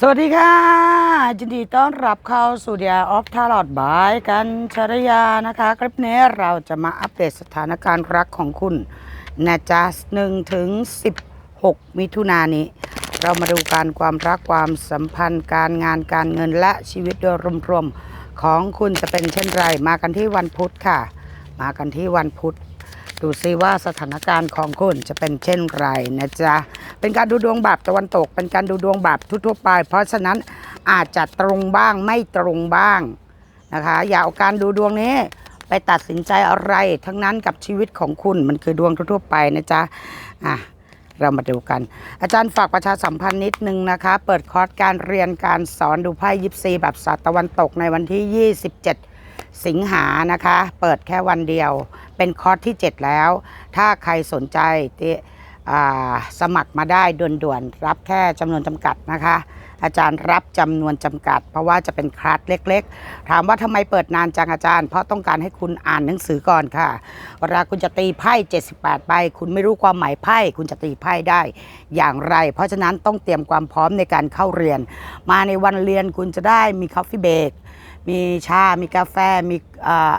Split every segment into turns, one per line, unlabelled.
สวัสดีค่ะยินดีต้อนรับเข้าสู่เดียออฟทาร์ลอดบายกันชรยานะคะ คลิปนี้เราจะมาอัปเดตสถานการณ์รักของคุณนะจ๊ะ1ถึง16มิถุนายนนี้ เรามาดูการความรักความสัมพันธ์การงานการเงินและชีวิตโดยรวมๆของคุณจะเป็นเช่นไร มากันที่วันพุธค่ะ มากันที่วันพุธ ดูซิว่าสถานการณ์ของคุณจะเป็นเช่นไรนะจ๊ะ เป็นการดูดวงแบบตะวันตก เป็นการดูดวงแบบทั่วๆไป เพราะฉะนั้นอาจจะตรงบ้างไม่ตรงบ้างนะคะ อย่าเอาการดูดวงนี้ไปตัดสินใจอะไรทั้งนั้นกับชีวิตของคุณมันคือดวงทั่วๆไปนะจ๊ะอะเรามาดูกัน อาจารย์ฝากประชาสัมพันธ์นิดนึงนะคะ เปิดคอร์สการเรียนการสอนดูไพ่ยิปซีแบบศาสตร์ตะวันตกในวันที่ 27 สิงหานะคะ เปิดแค่วันเดียว เป็นคอร์สที่ 7 แล้ว ถ้าใครสนใจสมัครมาได้ด่วนๆ รับแค่จำนวนจำกัดนะคะ อาจารย์รับจำนวนจำกัด เพราะว่าจะเป็นคลาสเล็กๆ ถามว่าทำไมเปิดนานจังอาจารย์ เพราะต้องการให้คุณอ่านหนังสือก่อนค่ะ เวลาคุณจะตีไพ่ 78ใบคุณไม่รู้ความหมายไพ่คุณจะตีไพ่ได้ อย่างไร เพราะฉะนั้นต้องเตรียมความพร้อมในการเข้าเรียน มาในวันเรียนคุณจะได้มีคอฟฟี่เบรก มีชา มีกาแฟ มี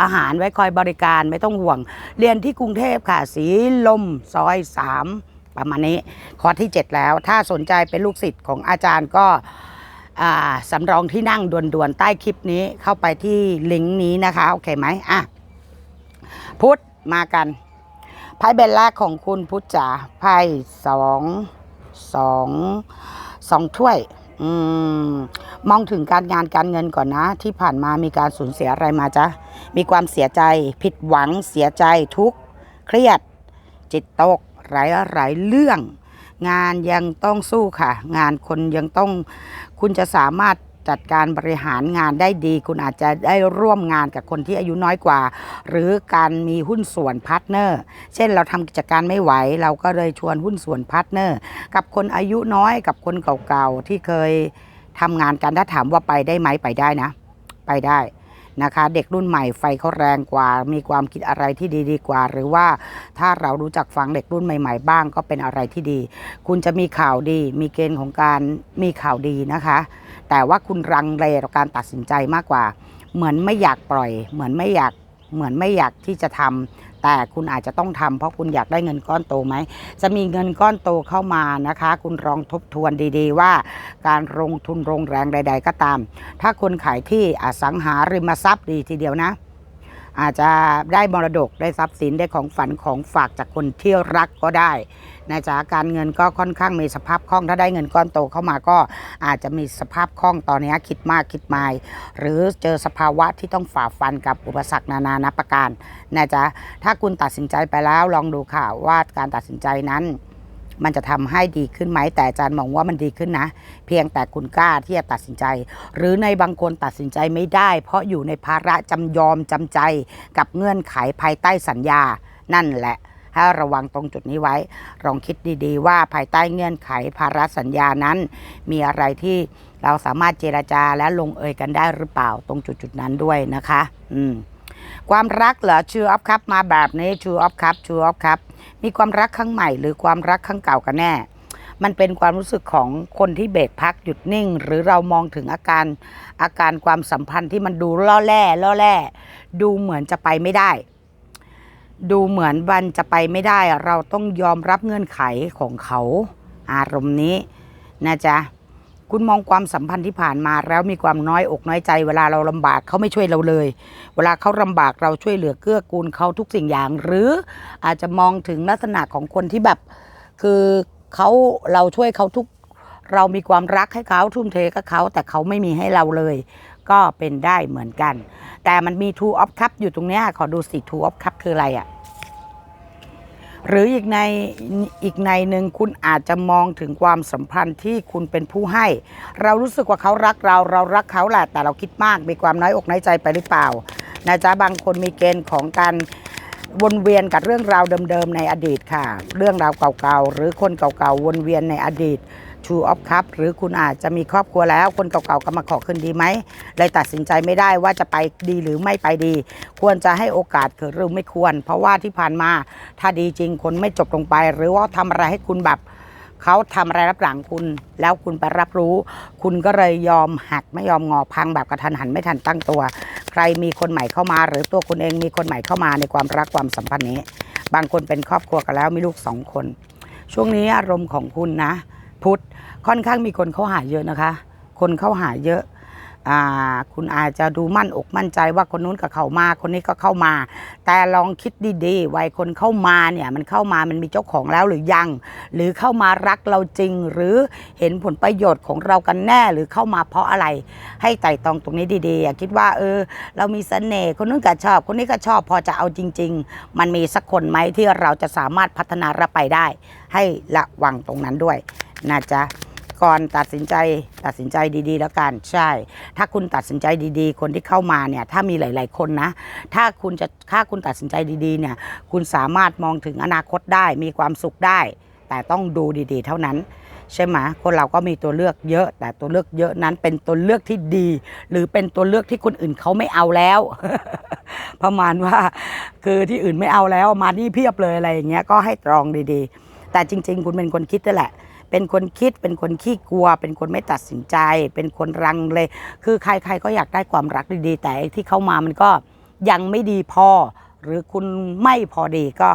อาหารไว้คอยบริการไม่ต้องห่วง เรียนที่กรุงเทพค่ะ สีลมซอย3ประมาณนี้คอร์สที่ 7 แล้ว ถ้าสนใจเป็นลูกศิษย์ของอาจารย์ก็สำรองที่นั่งด่วนๆ ใต้คลิปนี้เข้าไปที่ลิงก์นี้นะคะ โอเคไหมอะพุทธมากันไพ่เบลแรกของคุณพุทธจ๋าไพ่สองสองสองถ้วย อืมมองถึงการงานการเงินก่อนนะ ที่ผ่านมามีการสูญเสียอะไรมาจ๊ะมีความเสียใจ ผิดหวัง เสียใจทุกข์เครียด จิตตกหลายหลายเรื่อง งานยังต้องสู้ค่ะ งานคนยังต้องคุณจะสามารถ จัดการบริหารงานได้ดี คุณอาจจะได้ร่วมงานกับคนที่อายุน้อยกว่า หรือการมีหุ้นส่วนพาร์ทเนอร์ เช่นเราทำกิจการไม่ไหว เราก็เลยชวนหุ้นส่วนพาร์ทเนอร์ กับคนอายุน้อยกับคนเก่าๆที่เคยทำงานกันถ้าถามว่าไปได้ไหมไปได้นะ ไปได้ นะคะ เด็กรุ่นใหม่ไฟเขาแรงกว่า มีความคิดอะไรที่ดีดีกว่า หรือว่าถ้าเรารู้จักฟังเด็กรุ่นใหม่ ๆ บ้างก็เป็นอะไรที่ดี คุณจะมีข่าวดี มีเกณฑ์ของการมีข่าวดีนะคะ แต่ว่าคุณรังเลต่อการตัดสินใจมากกว่า เหมือนไม่อยากปล่อย เหมือนไม่อยากเหมือนไม่อยากที่จะทำ แต่คุณอาจจะต้องทำเพราะคุณอยากได้เงินก้อนโตไหม จะมีเงินก้อนโตเข้ามานะคะ คุณลองทบทวนดีๆ ว่า การลงทุนลงแรงใด ๆ ก็ตาม ถ้าคุณขายที่อสังหาริมทรัพย์ดีทีเดียวนะ อาจจะได้มรดกได้ทรัพย์สินได้ของฝันของฝากจากคนที่รักก็ได้ นะจ๊ะการเงินก็ค่อนข้างมีสภาพคล่องถ้าได้เงินก้อนโตเข้ามาก็อาจจะมีสภาพคล่องตอนนี้คิดมากคิดไม่หรือเจอสภาวะที่ต้องฝ่าฟันกับอุปสรรคนานานประการนะจ๊ะถ้าคุณตัดสินใจไปแล้วลองดูค่ะว่าการตัดสินใจนั้นมันจะทำให้ดีขึ้นไหมแต่อาจารย์มองว่ามันดีขึ้นนะ เพียงแต่คุณกล้าที่จะตัดสินใจ หรือในบางคนตัดสินใจไม่ได้ เพราะอยู่ในภาระจำยอมจำใจกับเงื่อนไขภายใต้สัญญา นั่นแหละ ให้ระวังตรงจุดนี้ไว้ ลองคิดดีๆ ว่าภายใต้เงื่อนไขภาระสัญญานั้น มีอะไรที่เราสามารถเจราจาและลงเอยกันได้หรือเปล่าตรงจุดๆนั้นด้วยนะคะ อืมความรักเหรอชูออฟครับมาแบบนี้ชูออฟครับชูออฟครับมีความรักครั้งใหม่หรือความรักครั้งเก่ากันแน่ มันเป็นความรู้สึกของคนที่เบรกพักหยุดนิ่ง หรือเรามองถึงอาการอาการความสัมพันธ์ที่มันดูล่อแร่ล่อแร่ดูเหมือนจะไปไม่ได้ ดูเหมือนวันจะไปไม่ได้ เราต้องยอมรับเงื่อนไขของเขา อารมณ์นี้นะจ๊ะคุณมองความสัมพันธ์ที่ผ่านมาแล้วมีความน้อยอกน้อยใจ เวลาเราลำบากเขาไม่ช่วยเราเลย เวลาเขาลำบากเราช่วยเหลือเกื้อกูลเขาทุกสิ่งอย่าง หรืออาจจะมองถึงลักษณะของคนที่แบบ คือเขาเราช่วยเขาทุกเรามีความรักให้เขาทุ่มเทกับเขา แต่เขาไม่มีให้เราเลย ก็เป็นได้เหมือนกัน แต่มันมี two of cup อยู่ตรงเนี้ยขอดูสิ two of cup คืออะไรอะ่ะ หรืออีกในอีกในหนึ่งคุณอาจจะมองถึงความสัมพันธ์ที่คุณเป็นผู้ให้ เรารู้สึกว่าเขารักเราเรารักเขาแหละแต่เราคิดมากมีความน้อยอกน้อยใจไปหรือเปล่านะจ๊ะบางคนมีเกณฑ์ของการวนเวียนกับเรื่องราวเดิมๆในอดีตค่ะ เรื่องราวเก่าๆหรือคนเก่าๆวนเวียนในอดีต True of Cup หรือคุณอาจจะมีครอบครัวแล้ว คนเก่าๆก็มาขอคืนดีไหมเลยตัดสินใจไม่ได้ว่าจะไปดีหรือไม่ไปดี ควรจะให้โอกาสเกิดหรือไม่ควร เพราะว่าที่ผ่านมาถ้าดีจริงคนไม่จบลงไป หรือว่าทำอะไรให้คุณแบบเขาทำอะไรรับหลังคุณ แล้วคุณไปรับรู้ คุณก็เลยยอมหักไม่ยอมงอพังแบบกระทันหันไม่ทันตั้งตัว ใครมีคนใหม่เข้ามา หรือตัวคุณเองมีคนใหม่เข้ามาในความรักความสัมพันธ์นี้ บางคนเป็นครอบครัวกันแล้วมีลูกสองคน ช่วงนี้อารมณ์ของคุณนะ พุทธค่อนข้างมีคนเข้าหาเยอะนะคะ คนเข้าหาเยอะ คุณอาจจะดูมั่นอกมั่นใจว่าคนนู้นก็เข้ามาคนนี้ก็เข้ามา แต่ลองคิดดีๆวัยคนเข้ามาเนี่ยมันเข้ามามันมีเจ้าของแล้วหรือยัง หรือเข้ามารักเราจริง หรือเห็นผลประโยชน์ของเรากันแน่หรือเข้ามาเพราะอะไร ให้ไต่ตองตรงนี้ดีๆคิดว่าเออ เรามีเสน่ห์คนนู้นก็ชอบ คนนี้ก็ชอบพอจะเอาจริง ๆ มันมีสักคนไหมที่เราจะสามารถพัฒนารับไปได้ ให้ระวังตรงนั้นด้วยนะจ๊ะ ก่อนตัดสินใจตัดสินใจดีๆ แล้วกันใช่ ถ้าคุณตัดสินใจดีๆ คนที่เข้ามาเนี่ยถ้ามีหลาย ๆ คนนะ ถ้าคุณจะถ้าคุณตัดสินใจดีๆเนี่ยคุณสามารถมองถึงอนาคตได้มีความสุขได้ แต่ต้องดูดีๆ เท่านั้นใช่ไหมคนเราก็มีตัวเลือกเยอะ แต่ตัวเลือกเยอะนั้นเป็นตัวเลือกที่ดี หรือเป็นตัวเลือกที่คนอื่นเขาไม่เอาแล้ว ประมาณว่าคือที่อื่นไม่เอาแล้วมานี่เพียบเลยอะไรอย่างเงี้ยก็ให้ตรองดีๆ แต่จริง ๆ คุณเป็นคนคิดนั่นแหละ เป็นคนคิด เป็นคนขี้กลัว เป็นคนไม่ตัดสินใจ เป็นคนรังเลย คือใครๆก็อยากได้ความรักดีๆ แต่ที่เข้ามามันก็ยังไม่ดีพอ หรือคุณไม่พอดีก็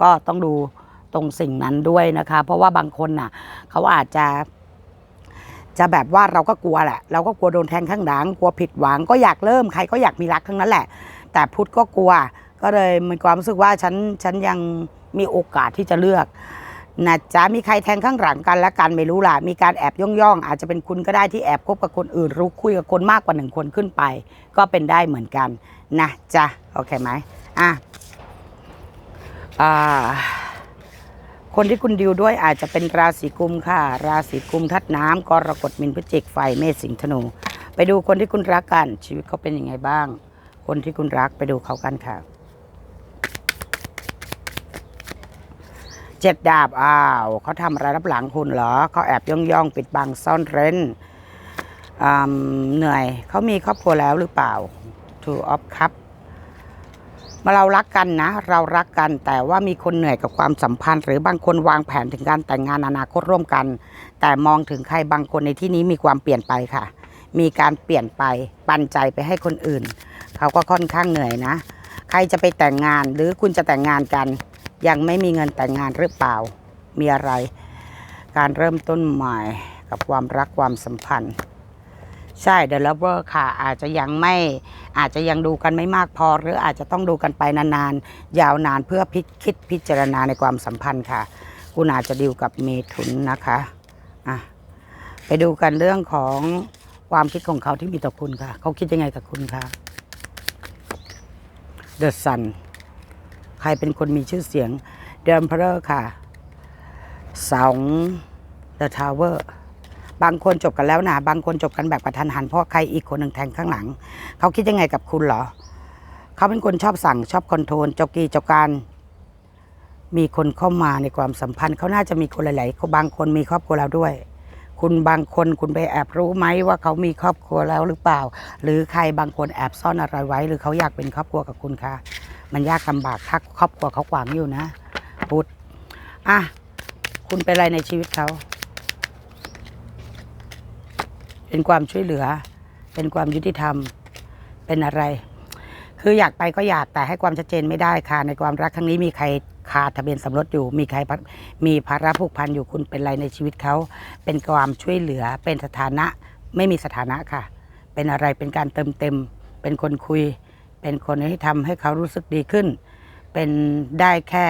ก็ต้องดูตรงสิ่งนั้นด้วยนะคะ เพราะว่าบางคนน่ะ เขาอาจจะ จะแบบว่าเราก็กลัวแหละ เราก็กลัวโดนแทงข้างหลังกลัวผิดหวังก็อยากเริ่มใครก็อยากมีรักทั้งนั้นแหละ แต่พุทธก็กลัว ก็เลยมีความรู้สึกว่าฉันฉันยังมีโอกาสที่จะเลือก นะจ๊ะมีใครแทงข้างหลังกันและกันไม่รู้ล่ะ มีการแอบย่องย่องอาจจะเป็นคุณก็ได้ที่แอบคบกับคนอื่น รู้คุยกับคนมากกว่าหนึ่งคนขึ้นไป ก็เป็นได้เหมือนกันนะจ๊ะโอเคไหมอะอ่าคนที่คุณดิวด้วยอาจจะเป็นราศีกุมค่ะ ราศีกุมทัดน้ำกรกฎมินพฤศจิกไฟเมษสิงห์ธนู ไปดูคนที่คุณรักกัน ชีวิตเขาเป็นยังไงบ้าง คนที่คุณรักไปดูเขากันค่ะ เจ็ดดาบอ้าวเขาทำอะไรรับหลังคุณเหรอเขาแอบย่องย่องปิดบังซ่อนเร้นอืมเหนื่อยเขามีครอบครัวแล้วหรือเปล่า Two of Cup มาเรารักกันนะ เรารักกันแต่ว่ามีคนเหนื่อยกับความสัมพันธ์ หรือบางคนวางแผนถึงการแต่งงานอนาคตร่วมกัน แต่มองถึงใครบางคนในที่นี้มีความเปลี่ยนไปค่ะ มีการเปลี่ยนไปปันใจไปให้คนอื่น เขาก็ค่อนข้างเหนื่อยนะ ใครจะไปแต่งงานหรือคุณจะแต่งงานกัน ยังไม่มีเงินแต่งงานหรือเปล่า มีอะไร การเริ่มต้นใหม่กับความรักความสัมพันธ์ ใช่ The Lover ค่ะ อาจจะยังไม่อาจจะยังดูกันไม่มากพอ หรืออาจจะต้องดูกันไปนานๆ ยาวนานเพื่อพิคิดพิจารณาในความสัมพันธ์ค่ะ คุณอาจจะดิวกับเมถุนนะคะอะไปดูกันเรื่องของความคิดของเขาที่มีต่อคุณค่ะ เขาคิดยังไงกับคุณคะ The Sun ใครเป็นคนมีชื่อเสียง The Emperor ค่ะสอง The Tower บางคนจบกันแล้วนะ บางคนจบกันแบบกระทันหันเพราะใครอีกคนหนึ่งแทงข้างหลัง เขาคิดยังไงกับคุณเหรอ เขาเป็นคนชอบสั่งชอบคอนโทรลเจ้ากีเจ้าการ มีคนเข้ามาในความสัมพันธ์ เขาน่าจะมีคนหลายๆบางคนมีครอบครัวแล้วด้วย คุณบางคนคุณไปแอบรู้ไหมว่าเขามีครอบครัวแล้วหรือเปล่า หรือใครบางคนแอบซ่อนอะไรไว้ หรือเขาอยากเป็นครอบครัวกับคุณคะ มันยากลำบากถ้าครอบครัวเขาขวางอยู่นะพุทธอะคุณเป็นอะไรในชีวิตเขา เป็นความช่วยเหลือ เป็นความยุติธรรม เป็นอะไร คืออยากไปก็อยากแต่ให้ความชัดเจนไม่ได้ค่ะ ในความรักครั้งนี้มีใครคาทะเบียนสมรสอยู่ มีใครมีภาระผูกพันอยู่คุณเป็นอะไรในชีวิตเขา เป็นความช่วยเหลือ เป็นสถานะ ไม่มีสถานะค่ะ เป็นอะไรเป็นการเติมเต็ม เป็นคนคุย เป็นคนที่ทำให้เขารู้สึกดีขึ้น เป็นได้แค่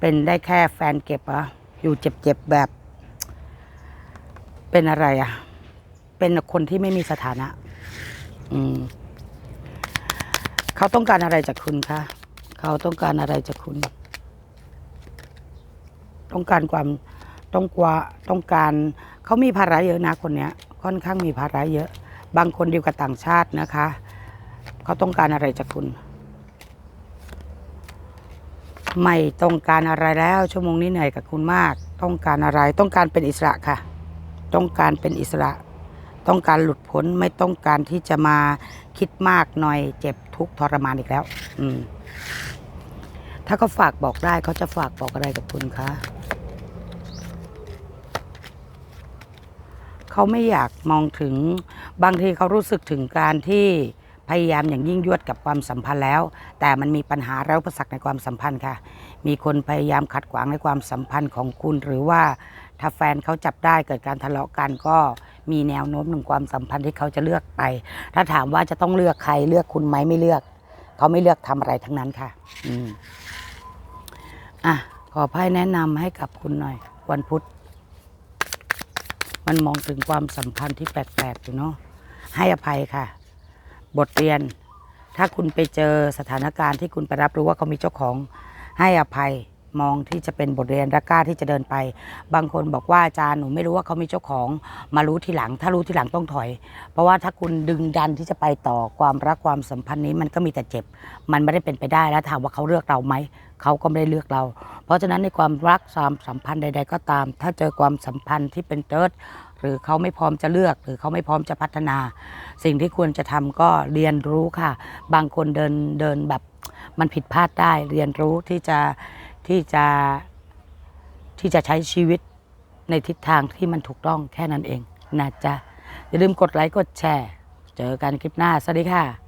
เป็นได้แค่แฟนเก็บอะอยู่เจ็บๆแบบ เป็นอะไรอะเป็นคนที่ไม่มีสถานะ อืมเขาต้องการอะไรจากคุณคะเขาต้องการอะไรจากคุณ ต้องการความต้องกว่าต้องการเขามีภาระเยอะนะคนเนี้ย ค่อนข้างมีภาระเยอะ บางคนดียวกับต่างชาตินะคะ เขาต้องการอะไรจากคุณ ไม่ต้องการอะไรแล้ว ชั่วโมงนี้เหนื่อยกับคุณมาก ต้องการอะไรต้องการเป็นอิสระค่ะ ต้องการเป็นอิสระ ต้องการหลุดพ้นไม่ต้องการที่จะมาคิดมากหน่อย เจ็บทุกข์ทรมานอีกแล้ว อืม ถ้าเขาฝากบอกได้เขาจะฝากบอกอะไรกับคุณคะเขาไม่อยากมองถึง บางทีเขารู้สึกถึงการที่พยายามอย่างยิ่งยวดกับความสัมพันธ์แล้ว แต่มันมีปัญหาแล้วประสักในความสัมพันธ์ค่ะ มีคนพยายามขัดขวางในความสัมพันธ์ของคุณ หรือว่าถ้าแฟนเขาจับได้เกิดการทะเลาะกันก็มีแนวโน้มหนึ่งความสัมพันธ์ที่เขาจะเลือกไป ถ้าถามว่าจะต้องเลือกใครเลือกคุณไหมไม่เลือก เขาไม่เลือกทำอะไรทั้งนั้นค่ะ อืมอะขอไพ่แนะนำให้กับคุณหน่อย วันพุธมันมองถึงความสัมพันธ์ที่แปลกๆอยู่เนาะ ให้อภัยค่ะ บทเรียน ถ้าคุณไปเจอสถานการณ์ที่คุณไปรับรู้ว่าเขามีเจ้าของให้อภัยมองที่จะเป็นบทเรียนและกล้าที่จะเดินไป บางคนบอกว่าอาจารย์หนูไม่รู้ว่าเขามีเจ้าของ มารู้ทีหลัง ถ้ารู้ทีหลังต้องถอย เพราะว่าถ้าคุณดึงดันที่จะไปต่อความรักความสัมพันธ์นี้มันก็มีแต่เจ็บ มันไม่ได้เป็นไปได้แล้วถามว่าเขาเลือกเราไหม เขาก็ไม่ได้เลือกเรา เพราะฉะนั้นในความรักความสัมพันธ์ใด ๆ ก็ตาม ถ้าเจอความสัมพันธ์ที่เป็นเติร์ดหรือเขาไม่พร้อมจะเลือก หรือเขาไม่พร้อมจะพัฒนา สิ่งที่ควรจะทำก็เรียนรู้ค่ะ บางคนเดินเดินแบบมันผิดพลาดได้เรียนรู้ที่จะที่จะที่จะใช้ชีวิตในทิศทางที่มันถูกต้องแค่นั้นเองนะจ๊ะอย่าลืมกดไลค์กดแชร์ เจอกันคลิปหน้า สวัสดีค่ะ